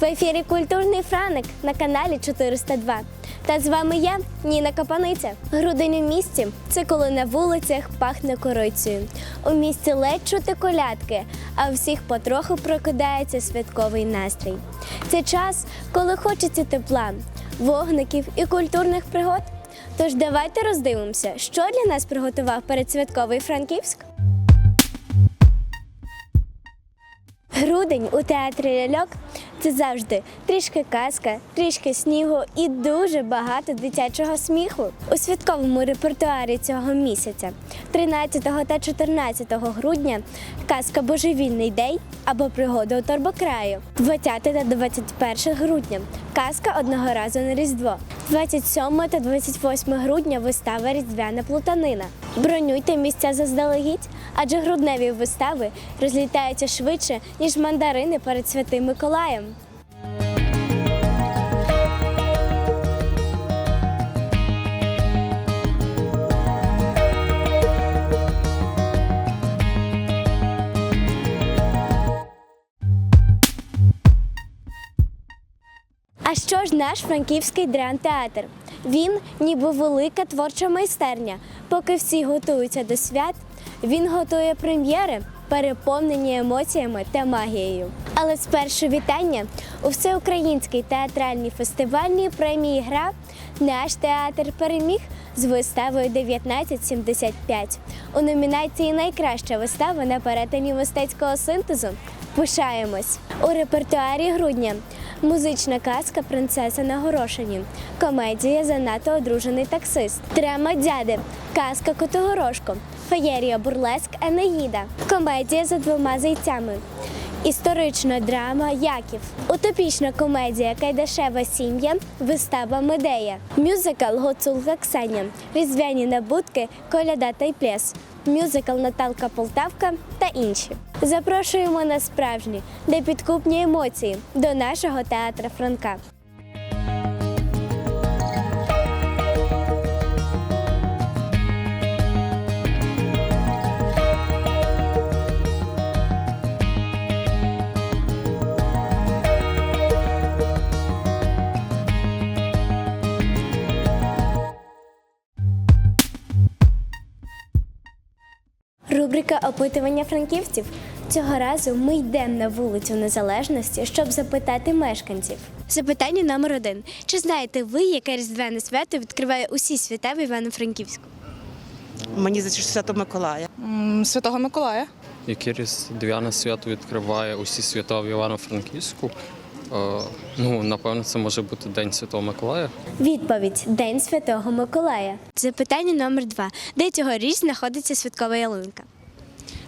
В ефірі Культурний Франик на каналі 402. Та з вами я, Ніна Капаниця. Грудень у місті це коли на вулицях пахне корицею. У місті ледь чути колядки, а у всіх потроху прокидається святковий настрій. Це час, коли хочеться тепла, вогників і культурних пригод. Тож давайте роздивимося, що для нас приготував передсвятковий Франківськ. Грудень у театрі ляльок це завжди трішки казка, трішки снігу і дуже багато дитячого сміху. У святковому репертуарі цього місяця, 13 та 14 грудня, казка Божевільний день або пригода у торбокраю, 20 та 21 грудня, казка одного разу на Різдво, 27 та 28 грудня вистава Різдвяна плутанина. Бронюйте місця заздалегідь, адже грудневі вистави розлітаються швидше, ніж мандарини перед святим Миколаєм. А що ж наш франківський драмтеатр? Він ніби велика творча майстерня. Поки всі готуються до свят, він готує прем'єри, переповнені емоціями та магією. Але спершу вітання у всеукраїнській театральній фестивальній премії Гра наш театр переміг з виставою 1975 у номінації Найкраща вистава на перетині мистецького синтезу. Пишаємось. У репертуарі грудня. Музична казка Принцеса на горошині, комедія Занадто одружений таксист, Трема дяди, казка Котогорошко, феєрія Бурлеск Енеїда, комедія за двома зайцями. Історична драма Яків, утопічна комедія Кайдашева сім'я, вистава Медея, мюзикл Гоцулка Ксеня, різдвяні набутки, коляда та й пляс, мюзикл Наталка Полтавка та інші. Запрошуємо на справжні, непідкупні емоції до нашого театра Франка. Рубрика опитування франківців. Цього разу ми йдемо на вулицю Незалежності, щоб запитати мешканців. Запитання номер один: чи знаєте ви, яке різдвяне свято відкриває усі свята в Івано-Франківську? Мені здається, що Свято Миколая. Святого Миколая. яке різдвяне свято відкриває усі свята в Івано-Франківську. Е, ну, напевно, це може бути День Святого Миколая. Відповідь День Святого Миколая. Запитання номер два: де цьогоріч знаходиться святкова ялинка?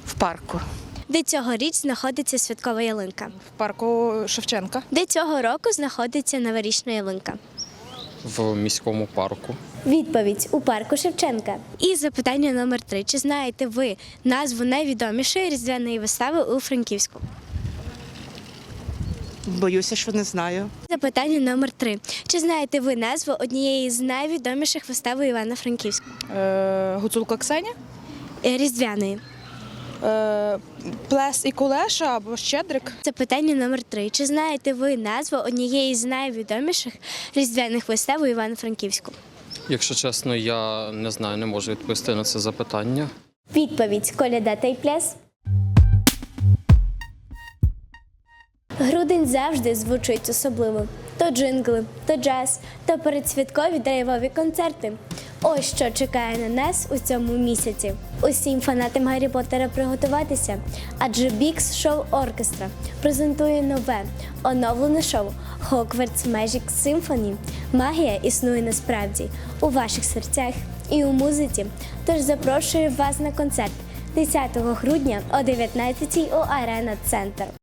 В парку. Де цьогоріч знаходиться святкова ялинка? В парку Шевченка. Де цього року знаходиться новорічна ялинка? В міському парку. Відповідь у парку Шевченка. І запитання номер три: чи знаєте ви назву найвідомішої різдвяної вистави у Франківську? Боюся, що не знаю. Запитання номер три: чи знаєте ви назву однієї з найвідоміших вистав у Івано-Франківську? Е, Гуцулка Ксеня. Різдвяної. Е, Плес і Кулеша або Щедрик. Запитання номер три: чи знаєте ви назву однієї з найвідоміших різдвяних вистав у Івано-Франківську? Якщо чесно, я не знаю, не можу відповісти на це запитання. Відповідь Коляда та й пляс. Грудень завжди звучить особливо. То джингли, то джаз, то передсвяткові драйвові концерти. Ось що чекає на нас у цьому місяці. Усім фанатам Гаррі Поттера приготуватися, адже Бікс Шоу Оркестра презентує нове оновлене шоу Hogwarts Magic Symphony. Магія існує насправді у ваших серцях і у музиці. Тож запрошую вас на концерт 10 грудня о 19 у Арена Центр.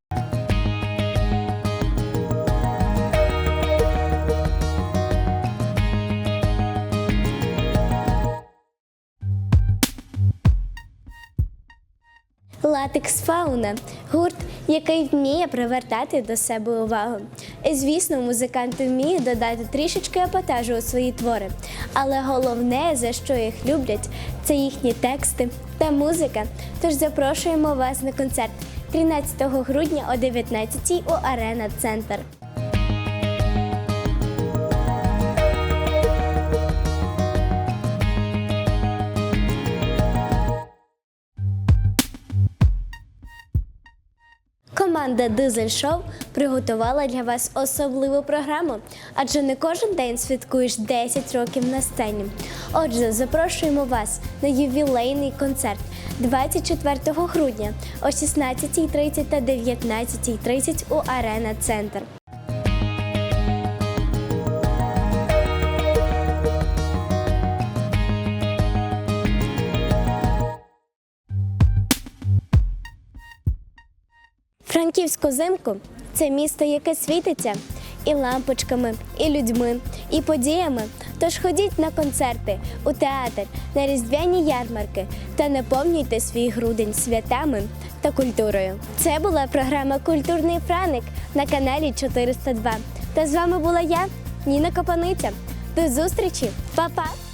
Латекс Фауна гурт, який вміє привертати до себе увагу. І, звісно, музиканти вміють додати трішечки апатажу у свої твори. Але головне, за що їх люблять, це їхні тексти та музика. Тож запрошуємо вас на концерт 13 грудня о 19 у Арена Центр. Команда Дизель Шоу приготувала для вас особливу програму, адже не кожен день святкуєш 10 років на сцені. Отже, запрошуємо вас на ювілейний концерт 24 грудня о 16.30 та 19.30 у Арена Центр. Франківську зимку це місто, яке світиться і лампочками, і людьми, і подіями. Тож ходіть на концерти, у театр, на різдвяні ярмарки та наповнюйте свій грудень святами та культурою. Це була програма Культурний Франик на каналі 402. Та з вами була я, Ніна Копаниця. До зустрічі, Па-па!